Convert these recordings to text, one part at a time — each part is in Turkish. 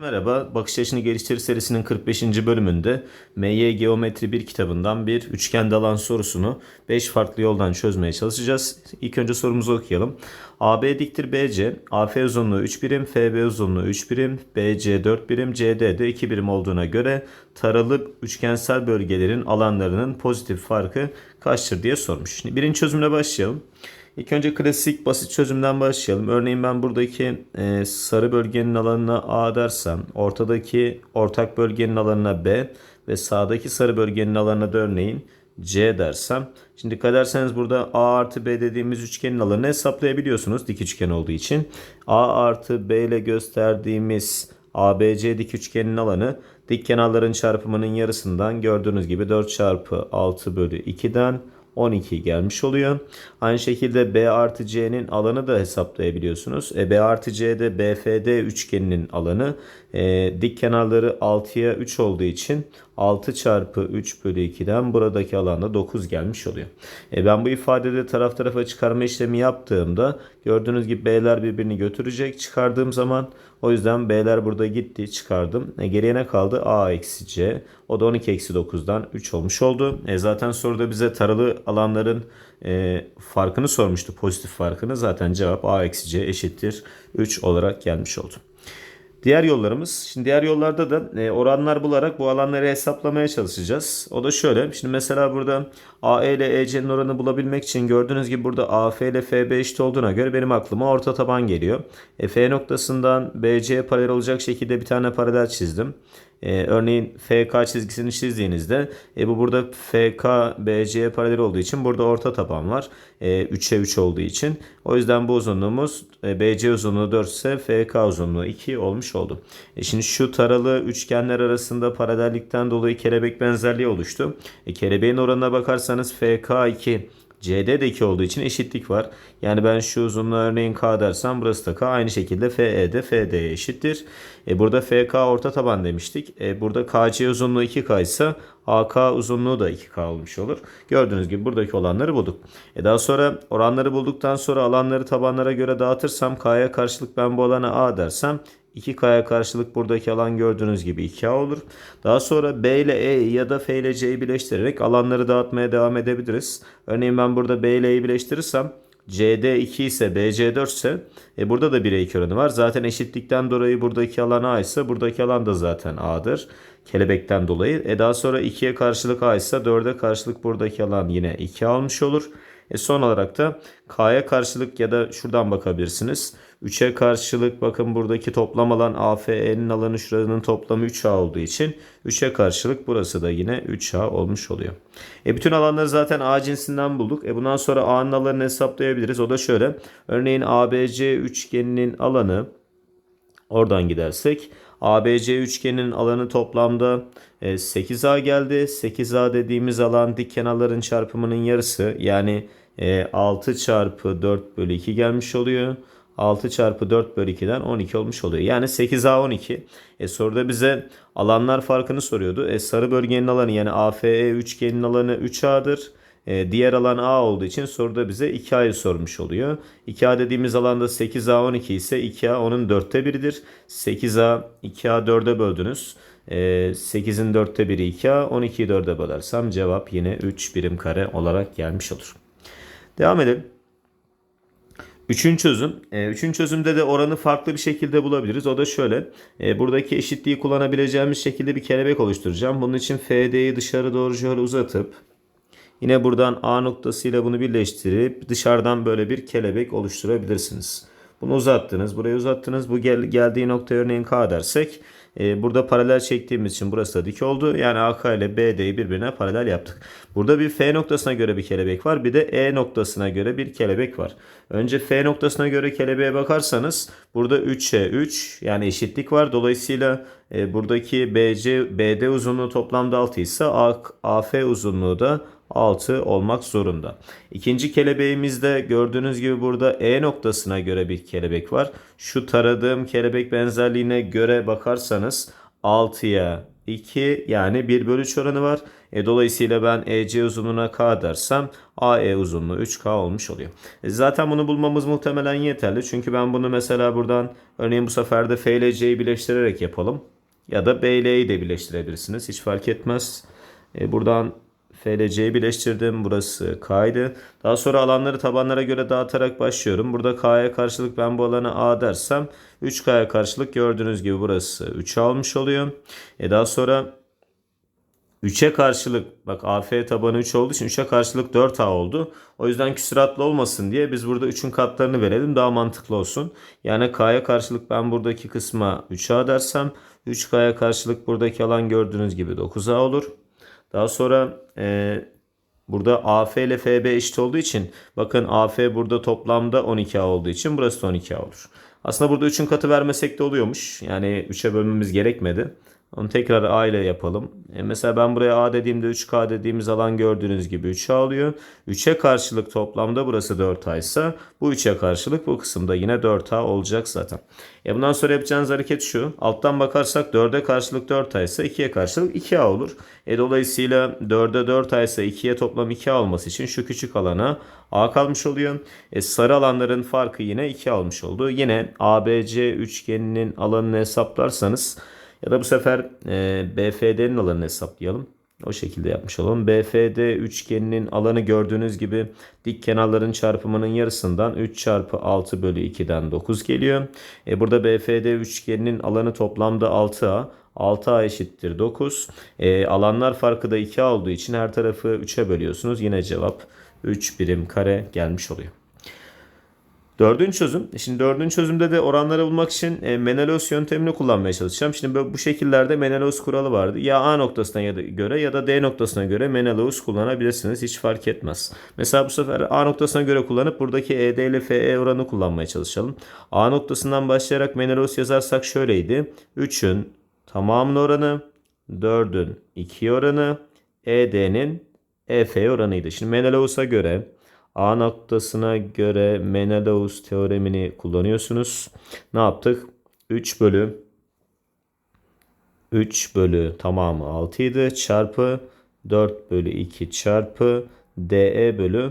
Merhaba, Bakış Açını Geliştir serisinin 45. bölümünde MY Geometri 1 kitabından bir üçgende alan sorusunu 5 farklı yoldan çözmeye çalışacağız. İlk önce sorumuzu okuyalım. AB diktir BC, AF uzunluğu 3 birim, FB uzunluğu 3 birim, BC 4 birim, CD de 2 birim olduğuna göre taralı üçgensel bölgelerin alanlarının pozitif farkı kaçtır diye sormuş. Şimdi birinci çözümle başlayalım. İlk önce klasik basit çözümden başlayalım. Örneğin ben buradaki e, sarı bölgenin alanına A dersem, ortadaki ortak bölgenin alanına B ve sağdaki sarı bölgenin alanına da örneğin C dersem. Şimdi dikkat ederseniz burada A artı B dediğimiz üçgenin alanını hesaplayabiliyorsunuz dik üçgen olduğu için. A artı B ile gösterdiğimiz ABC dik üçgenin alanı dik kenarların çarpımının yarısından gördüğünüz gibi 4 çarpı 6 bölü 2'den 12 gelmiş oluyor. Aynı şekilde B artı C'nin alanı da hesaplayabiliyorsunuz. E, B artı C'de BFD üçgeninin alanı e, dik kenarları 6'ya 3 olduğu için 6 çarpı 3 bölü 2'den buradaki alanda 9 gelmiş oluyor. E, ben bu ifadede taraf tarafa çıkarma işlemi yaptığımda gördüğünüz gibi B'ler birbirini götürecek çıkardığım zaman o yüzden B'ler burada gitti çıkardım. E, geriye ne kaldı? A eksi C. O da 12 eksi 9'dan 3 olmuş oldu. E, zaten soruda bize taralı alanların e, farkını sormuştu. Pozitif farkını. Zaten cevap A eksi C eşittir 3 olarak gelmiş oldu. Diğer yollarımız, şimdi diğer yollarda da e, oranlar bularak bu alanları hesaplamaya çalışacağız. O da şöyle, şimdi mesela burada AE ile EC'nin oranı bulabilmek için gördüğünüz gibi burada AF ile FB eşit olduğuna göre benim aklıma orta taban geliyor. E, F noktasından BC'ye paralel olacak şekilde bir tane paralel çizdim. Ee, örneğin FK çizgisini çizdiğinizde e, bu burada FK BC'ye paralel olduğu için burada orta taban var. E, 3'e 3 olduğu için. O yüzden bu uzunluğumuz e, BC uzunluğu 4 ise FK uzunluğu 2 olmuş oldu. E, şimdi şu taralı üçgenler arasında paralellikten dolayı kelebek benzerliği oluştu. E, kelebeğin oranına bakarsanız FK 2 CD de 2 olduğu için eşitlik var. Yani ben şu uzunluğa örneğin K dersem burası da K. Aynı şekilde FE de FD'ye eşittir. E burada FK orta taban demiştik. E burada KC uzunluğu 2K ise AK uzunluğu da 2K olmuş olur. Gördüğünüz gibi buradaki olanları bulduk. E daha sonra oranları bulduktan sonra alanları tabanlara göre dağıtırsam K'ya karşılık ben bu alana A dersem 2K'ya karşılık buradaki alan gördüğünüz gibi 2A olur. Daha sonra B ile E ya da F ile C'yi birleştirerek alanları dağıtmaya devam edebiliriz. Örneğin ben burada B ile E'yi birleştirirsem CD 2 ise BC 4 ise e burada da 1'e 2 oranı var. Zaten eşitlikten dolayı buradaki alan A ise buradaki alan da zaten A'dır. Kelebekten dolayı. E daha sonra 2'ye karşılık A ise 4'e karşılık buradaki alan yine 2 almış olur. E son olarak da K'ya karşılık ya da şuradan bakabilirsiniz. 3'e karşılık bakın buradaki toplam alan AFE'nin alanı şuranın toplamı 3A olduğu için 3'e karşılık burası da yine 3A olmuş oluyor. E bütün alanları zaten A cinsinden bulduk. E bundan sonra A'nın alanını hesaplayabiliriz. O da şöyle. Örneğin ABC üçgeninin alanı oradan gidersek ABC üçgeninin alanı toplamda 8A geldi. 8A dediğimiz alan dik kenarların çarpımının yarısı. Yani 6 çarpı 4 bölü 2 gelmiş oluyor. 6 çarpı 4 bölü 2'den 12 olmuş oluyor. Yani 8A 12. E soruda bize alanlar farkını soruyordu. E sarı bölgenin alanı yani AFE üçgenin alanı 3A'dır. E, diğer alan A olduğu için soruda bize 2A'yı sormuş oluyor. 2A dediğimiz alanda 8A 12 ise 2A onun 4'te 1'idir. 8A 2A 4'e böldünüz. E, 8'in 4'te 1'i 2A 12'yi 4'e bölersem cevap yine 3 birim kare olarak gelmiş olur. Devam edelim. Üçüncü çözüm. E, üçüncü çözümde de oranı farklı bir şekilde bulabiliriz. O da şöyle. E, buradaki eşitliği kullanabileceğimiz şekilde bir kelebek oluşturacağım. Bunun için FD'yi dışarı doğru şöyle uzatıp yine buradan A noktasıyla bunu birleştirip dışarıdan böyle bir kelebek oluşturabilirsiniz. Bunu uzattınız. Burayı uzattınız. Bu gel geldiği nokta örneğin K dersek e, burada paralel çektiğimiz için burası da dik oldu. Yani AK ile BD'yi birbirine paralel yaptık. Burada bir F noktasına göre bir kelebek var. Bir de E noktasına göre bir kelebek var. Önce F noktasına göre kelebeğe bakarsanız burada 3'e 3 yani eşitlik var. Dolayısıyla e, buradaki BC BD uzunluğu toplamda 6 ise AF uzunluğu da 6 olmak zorunda. İkinci kelebeğimizde gördüğünüz gibi burada E noktasına göre bir kelebek var. Şu taradığım kelebek benzerliğine göre bakarsanız 6'ya 2 yani 1 bölü 3 oranı var. E, dolayısıyla ben EC uzunluğuna K dersem AE uzunluğu 3K olmuş oluyor. E, zaten bunu bulmamız muhtemelen yeterli. Çünkü ben bunu mesela buradan örneğin bu sefer de F ile C'yi birleştirerek yapalım. Ya da B ile E'yi de birleştirebilirsiniz. Hiç fark etmez. E, buradan F ile C'yi birleştirdim. Burası K'ydı. Daha sonra alanları tabanlara göre dağıtarak başlıyorum. Burada K'ya karşılık ben bu alana A dersem 3K'ya karşılık gördüğünüz gibi burası 3 almış oluyor. E daha sonra 3'e karşılık bak AF tabanı 3 olduğu için 3'e karşılık 4A oldu. O yüzden küsuratlı olmasın diye biz burada 3'ün katlarını verelim daha mantıklı olsun. Yani K'ya karşılık ben buradaki kısma 3A dersem 3K'ya karşılık buradaki alan gördüğünüz gibi 9A olur. Daha sonra e, burada AF ile FB eşit olduğu için bakın AF burada toplamda 12A olduğu için burası da 12A olur. Aslında burada 3'ün katı vermesek de oluyormuş. Yani 3'e bölmemiz gerekmedi. Onu tekrar A ile yapalım. E mesela ben buraya A dediğimde 3K dediğimiz alan gördüğünüz gibi 3A alıyor. 3'e karşılık toplamda burası 4A ise bu 3'e karşılık bu kısımda yine 4A olacak zaten. E bundan sonra yapacağınız hareket şu. Alttan bakarsak 4'e karşılık 4A ise 2'ye karşılık 2A olur. E dolayısıyla 4'e 4A ise 2'ye toplam 2A olması için şu küçük alana A kalmış oluyor. E sarı alanların farkı yine 2 almış oldu. Yine ABC üçgeninin alanını hesaplarsanız ya da bu sefer e, BFD'nin alanını hesaplayalım. O şekilde yapmış olalım. BFD üçgeninin alanı gördüğünüz gibi dik kenarların çarpımının yarısından 3 çarpı 6 bölü 2'den 9 geliyor. E burada BFD üçgeninin alanı toplamda 6A. 6A eşittir 9. E, alanlar farkı da 2A olduğu için her tarafı 3'e bölüyorsunuz. Yine cevap 3 birim kare gelmiş oluyor. Dördüncü çözüm. Şimdi dördüncü çözümde de oranları bulmak için e, Menelaus yöntemini kullanmaya çalışacağım. Şimdi böyle bu şekillerde Menelaus kuralı vardı. Ya A noktasına ya da göre ya da D noktasına göre Menelaus kullanabilirsiniz. Hiç fark etmez. Mesela bu sefer A noktasına göre kullanıp buradaki ED ile FE oranı kullanmaya çalışalım. A noktasından başlayarak Menelaus yazarsak şöyleydi. 3'ün tamamının oranı, 4'ün 2 oranı, ED'nin EF oranıydı. Şimdi Menelaus'a göre A noktasına göre Menelaus teoremini kullanıyorsunuz. Ne yaptık? 3 bölü 3 bölü tamamı 6 idi. Çarpı 4 bölü 2 çarpı DE bölü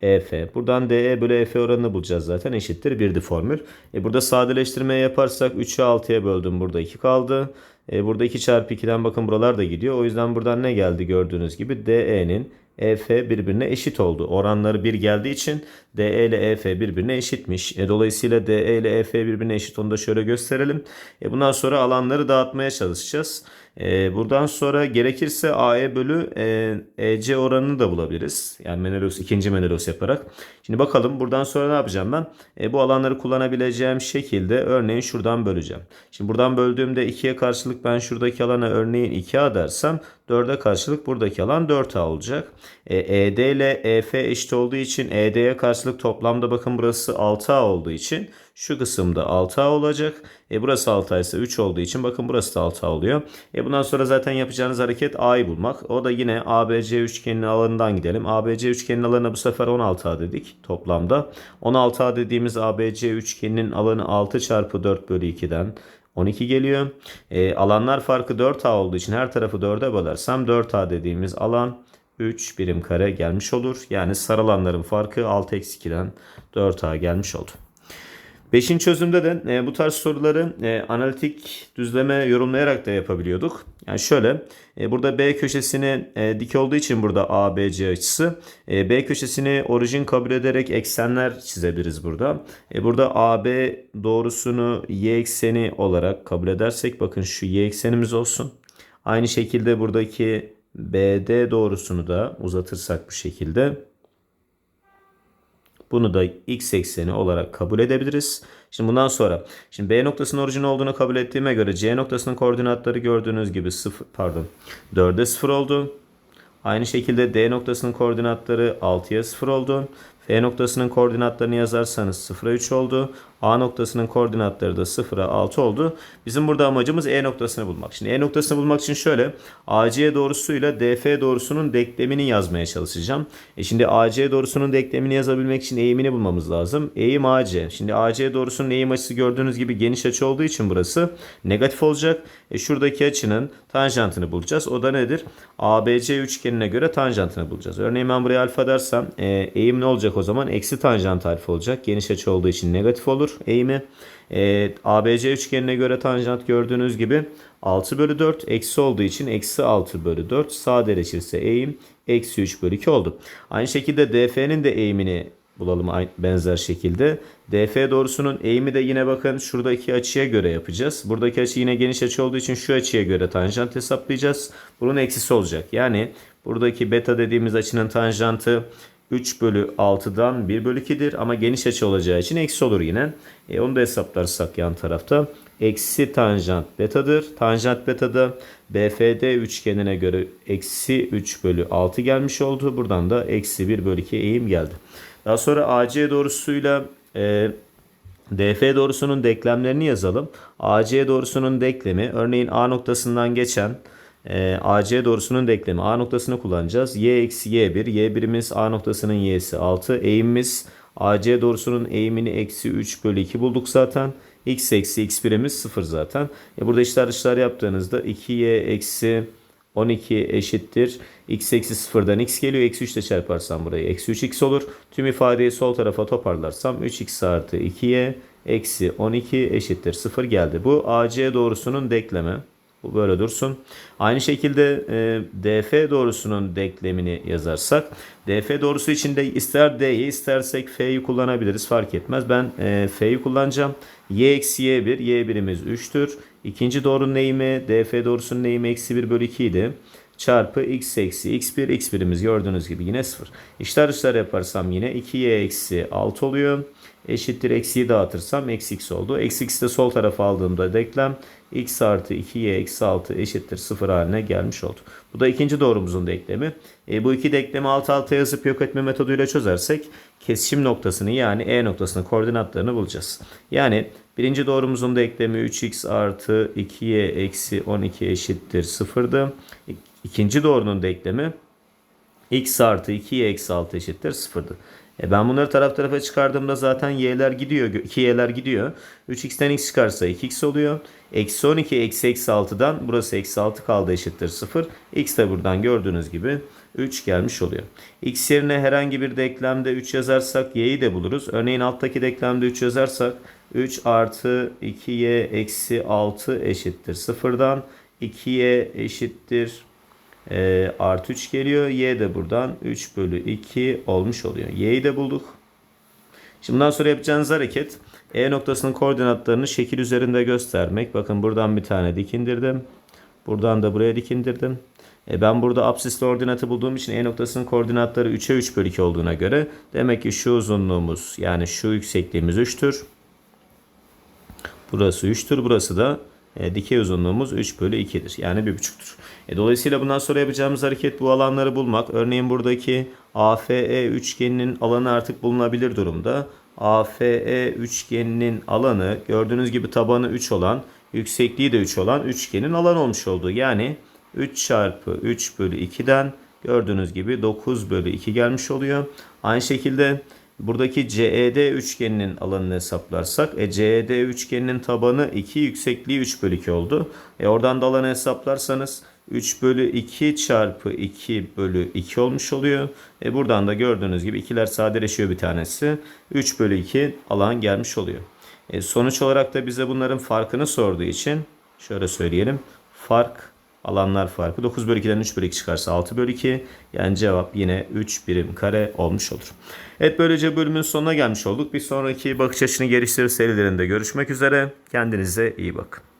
EF. Buradan DE bölü EF oranını bulacağız zaten. Eşittir birdi formül. E burada sadeleştirme yaparsak 3'ü 6'ya böldüm. Burada 2 kaldı. E burada 2 çarpı 2'den bakın buralar da gidiyor. O yüzden buradan ne geldi gördüğünüz gibi DE'nin EF birbirine eşit oldu. Oranları 1 geldiği için DE ile EF birbirine eşitmiş. E, dolayısıyla DE ile EF birbirine eşit onu da şöyle gösterelim. E, bundan sonra alanları dağıtmaya çalışacağız. E, buradan sonra gerekirse AE bölü e, EC oranını da bulabiliriz. Yani Menelaus ikinci Menelaus yaparak. Şimdi bakalım buradan sonra ne yapacağım ben? E, bu alanları kullanabileceğim şekilde örneğin şuradan böleceğim. Şimdi buradan böldüğümde 2'ye karşılık ben şuradaki alana örneğin 2A dersem 4'e karşılık buradaki alan 4A olacak. E, ED ile EF eşit olduğu için ED'ye karşılık toplamda bakın burası 6A olduğu için şu kısımda 6A olacak. E burası 6A ise 3 olduğu için bakın burası da 6A oluyor. E bundan sonra zaten yapacağınız hareket A'yı bulmak. O da yine ABC üçgeninin alanından gidelim. ABC üçgeninin alanına bu sefer 16A dedik toplamda. 16A dediğimiz ABC üçgeninin alanı 6 çarpı 4 bölü 2'den 12 geliyor. E, alanlar farkı 4A olduğu için her tarafı 4'e bölersem 4A dediğimiz alan 3 birim kare gelmiş olur. Yani sarılanların farkı 6 eksi 2'den 4A gelmiş oldu. Beşinci çözümde de e, bu tarz soruları e, analitik düzleme yorumlayarak da yapabiliyorduk. Yani şöyle e, burada B köşesini e, dik olduğu için burada ABC açısı e, B köşesini orijin kabul ederek eksenler çizebiliriz burada. E, burada AB doğrusunu y ekseni olarak kabul edersek bakın şu y eksenimiz olsun. Aynı şekilde buradaki BD doğrusunu da uzatırsak bu şekilde bunu da x ekseni olarak kabul edebiliriz. Şimdi bundan sonra şimdi B noktasının orijin olduğunu kabul ettiğime göre C noktasının koordinatları gördüğünüz gibi 0 pardon 4'e 0 oldu. Aynı şekilde D noktasının koordinatları 6'ya 0 oldu. F P noktasının koordinatlarını yazarsanız 0'a 3 oldu. A noktasının koordinatları da 0'a 6 oldu. Bizim burada amacımız E noktasını bulmak. Şimdi E noktasını bulmak için şöyle AC doğrusuyla DF doğrusunun denklemini yazmaya çalışacağım. E şimdi AC doğrusunun denklemini yazabilmek için eğimini bulmamız lazım. Eğim AC. Şimdi AC doğrusunun eğim açısı gördüğünüz gibi geniş açı olduğu için burası negatif olacak. E şuradaki açının tanjantını bulacağız. O da nedir? ABC üçgenine göre tanjantını bulacağız. Örneğin ben buraya alfa dersem e, eğim ne olacak o zaman? Eksi tanjant alfa olacak. Geniş açı olduğu için negatif olur eğimi. E, ABC üçgenine göre tanjant gördüğünüz gibi 6 bölü 4 eksi olduğu için eksi 6 bölü 4 sadeleşirse eğim eksi 3 bölü 2 oldu. Aynı şekilde DF'nin de eğimini bulalım benzer şekilde. DF doğrusunun eğimi de yine bakın şuradaki açıya göre yapacağız. Buradaki açı yine geniş açı olduğu için şu açıya göre tanjant hesaplayacağız. Bunun eksisi olacak. Yani buradaki beta dediğimiz açının tanjantı 3 bölü 6'dan 1 bölü 2'dir ama geniş açı olacağı için eksi olur yine. E, onu da hesaplarsak yan tarafta. Eksi tanjant betadır. Tanjant betada BFD üçgenine göre eksi 3 bölü 6 gelmiş oldu. Buradan da eksi 1 bölü 2 eğim geldi. Daha sonra AC doğrusuyla e, DF doğrusunun denklemlerini yazalım. AC doğrusunun denklemi örneğin A noktasından geçen e, AC doğrusunun denklemi A noktasını kullanacağız. Y eksi Y1. Y1'imiz A noktasının Y'si 6. Eğimimiz AC doğrusunun eğimini eksi 3 bölü 2 bulduk zaten. X eksi X1'imiz 0 zaten. E burada işler dışlar yaptığınızda 2Y eksi 12 eşittir. X eksi 0'dan x geliyor. Eksi 3 ile çarparsam burayı eksi 3x olur. Tüm ifadeyi sol tarafa toparlarsam 3x artı 2y eksi 12 eşittir 0 geldi. Bu AC doğrusunun denklemi. Bu böyle dursun. Aynı şekilde e, DF doğrusunun denklemini yazarsak DF doğrusu için de ister D'yi istersek F'yi kullanabiliriz fark etmez. Ben e, F'yi kullanacağım. Y eksi Y1. Y1'imiz 3'tür. İkinci doğrunun eğimi DF doğrusunun eğimi eksi 1 bölü 2 idi. Çarpı x eksi x1 x1'imiz gördüğünüz gibi yine 0. İşler dışlar yaparsam yine 2y eksi 6 oluyor. Eşittir eksiyi dağıtırsam eksi x oldu. Eksi x de sol tarafa aldığımda denklem x artı 2y eksi 6 eşittir 0 haline gelmiş oldu. Bu da ikinci doğrumuzun denklemi. E, bu iki denklemi alt alta yazıp yok etme metoduyla çözersek kesişim noktasını yani E noktasını koordinatlarını bulacağız. Yani birinci doğrumuzun denklemi 3x artı 2y eksi 12 eşittir 0'dı. İkinci doğrunun denklemi x artı 2y eksi 6 eşittir 0'dı. E ben bunları taraf tarafa çıkardığımda zaten y'ler gidiyor. 2y'ler gidiyor. 3x'ten x çıkarsa 2x oluyor. Eksi 12 eksi eksi 6'dan burası eksi 6 kaldı eşittir 0. x de buradan gördüğünüz gibi 3 gelmiş oluyor. x yerine herhangi bir denklemde 3 yazarsak y'yi de buluruz. Örneğin alttaki denklemde 3 yazarsak 3 artı 2y eksi 6 eşittir 0'dan 2y eşittir e, artı 3 geliyor. Y de buradan 3 bölü 2 olmuş oluyor. Y'yi de bulduk. Şimdi bundan sonra yapacağınız hareket E noktasının koordinatlarını şekil üzerinde göstermek. Bakın buradan bir tane dikindirdim. Buradan da buraya dikindirdim. E ben burada absisli ordinatı bulduğum için E noktasının koordinatları 3'e 3 bölü 2 olduğuna göre demek ki şu uzunluğumuz yani şu yüksekliğimiz 3'tür. Burası 3'tür. Burası da e, dikey uzunluğumuz 3 bölü 2'dir. Yani 1,5'tür. E, dolayısıyla bundan sonra yapacağımız hareket bu alanları bulmak. Örneğin buradaki AFE üçgeninin alanı artık bulunabilir durumda. AFE üçgeninin alanı gördüğünüz gibi tabanı 3 olan, yüksekliği de 3 olan üçgenin alanı olmuş oldu. Yani 3 çarpı 3 bölü 2'den gördüğünüz gibi 9 bölü 2 gelmiş oluyor. Aynı şekilde Buradaki CED üçgeninin alanını hesaplarsak e, CED üçgeninin tabanı 2 yüksekliği 3 bölü 2 oldu. E, oradan da alanı hesaplarsanız 3 bölü 2 çarpı 2 bölü 2 olmuş oluyor. E, buradan da gördüğünüz gibi ikiler sadeleşiyor bir tanesi. 3 bölü 2 alan gelmiş oluyor. E, sonuç olarak da bize bunların farkını sorduğu için şöyle söyleyelim. Fark alanlar farkı 9 bölü 2'den 3 bölü 2 çıkarsa 6 bölü 2. Yani cevap yine 3 birim kare olmuş olur. Evet böylece bölümün sonuna gelmiş olduk. Bir sonraki bakış açını geliştirir serilerinde görüşmek üzere. Kendinize iyi bakın.